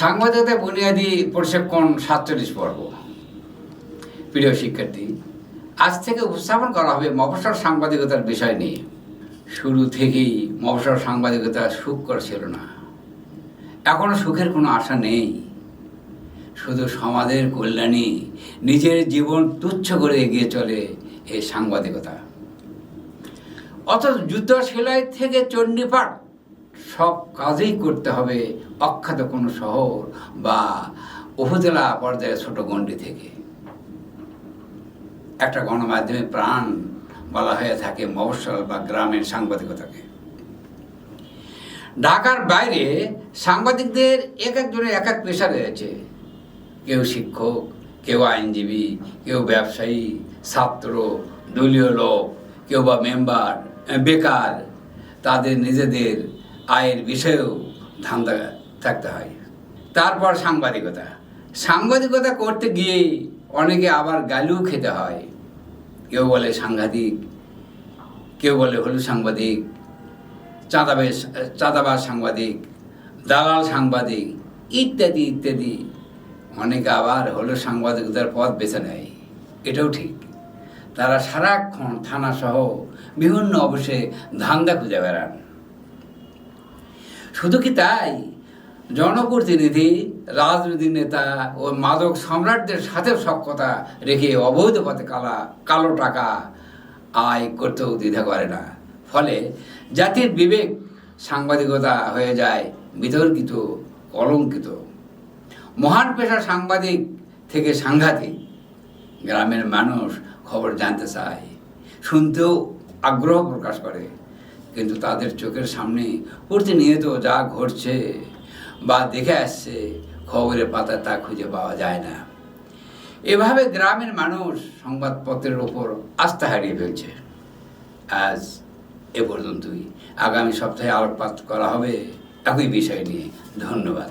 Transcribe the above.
সাংবাদিকতা বুনিয়াদী প্রশিক্ষণ সাতচল্লিশ পর্ব। প্রিয় শিক্ষার্থী, আজ থেকে উপস্থাপন করা হবে মফসল সাংবাদিকতার বিষয় নিয়ে। শুরু থেকেই মফসল সাংবাদিকতা সুখকর ছিল না। এখনও সুখের কোনো আশা নেই। শুধু সমাজের কল্যাণী নিজের জীবন তুচ্ছ করে এগিয়ে চলে এই সাংবাদিকতা। অথচ যুদ্ধ সেলাই থেকে চণ্ডীপাঠ সব কাজেই করতে হবে অখ্যাত কোনো শহর বা উপজেলা পর্যায়ে ছোট গণ্ডি থেকে। একটা গণমাধ্যমে প্রাণ বলা হয়ে থাকে মফস্বল বা গ্রামের সাংবাদিকতাকে। ঢাকার বাইরে সাংবাদিকদের এক একজনের এক এক পেশা রয়েছে। কেউ শিক্ষক, কেউ আইনজীবী, কেউ ব্যবসায়ী, ছাত্র, দলীয় লোক, কেউ বা মেম্বার, বেকার, তাদের নিজেদের আয়ের বিষয়েও ধান্দা থাকতে হয়। তারপর সাংবাদিকতা। সাংবাদিকতা করতে গিয়ে অনেকে আবার গালিও খেতে হয়। কেউ বলে সাংঘাতিক, কেউ বলে হলু সাংবাদিক চাঁদাবাজ চাঁদাবাজ সাংবাদিক, দালাল সাংবাদিক ইত্যাদি ইত্যাদি। অনেকে আবার হলো সাংবাদিকতার পথ বেছে নেয়। এটাও ঠিক। তারা সারাক্ষণ থানা সহ বিভিন্ন অবশ্যই ধান্দা খুঁজে বেড়ান। শুধু কি তাই? জনপ্রতিনিধি রাজনৈতিক নেতা ও মাদক সম্রাটদের সাথে সক্ষতা রেখে অবৈধ পথে কালা, কালো টাকা আয় করতেও দ্বিধা করে না। ফলে জাতির বিবেক সাংবাদিকতা হয়ে যায় বিতর্কিত, কলঙ্কিত। মহান পেশা সাংবাদিক থেকে সাংঘাতিক। গ্রামের মানুষ খবর জানতে চায়, শুনতেও আগ্রহ প্রকাশ করে। কিন্তু তাদের চোখের সামনে প্রতিনিয়ত যা ঘটছে বা দেখে আসছে, খবরের পাতা তা খুঁজে পাওয়া যায় না। এভাবে গ্রামের মানুষ সংবাদপত্রের ওপর আস্থা হারিয়ে ফেলছে। আজ এ পর্যন্তই। আগামী সপ্তাহে আলোকপাত করা হবে। একই বিষয় নিয়ে ধন্যবাদ।